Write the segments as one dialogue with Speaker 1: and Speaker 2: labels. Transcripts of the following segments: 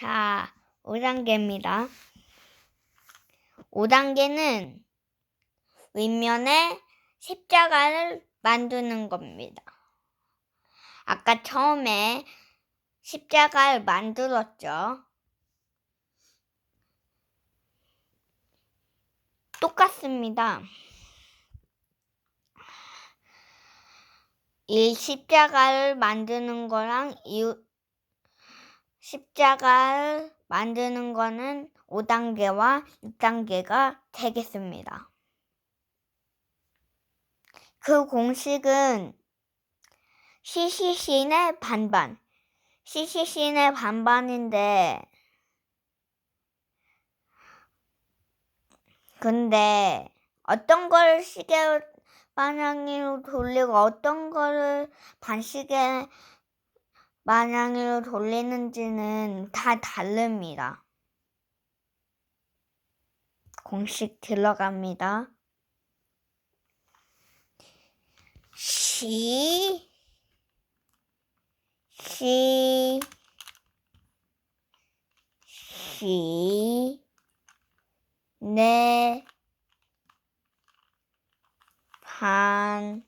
Speaker 1: 자, 5단계입니다. 5단계는 윗면에 십자가를 만드는 겁니다. 아까 처음에 십자가를 만들었죠. 똑같습니다. 이 십자가를 만드는 거랑 이 십자가를 만드는 거는 5단계와 6단계가 되겠습니다. 그 공식은 CCC의 반반, CCC의 반반인데, 근데 어떤 걸 시계 방향으로 돌리고 어떤 거를 반시계 방향으로 돌리는지는 다 다릅니다. 공식 들어갑니다. 시, 시, 시, 네, 반,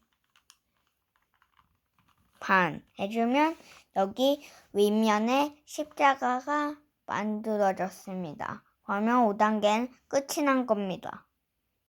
Speaker 1: 반 해주면 여기 윗면에 십자가가 만들어졌습니다. 그러면 5단계는 끝이 난 겁니다.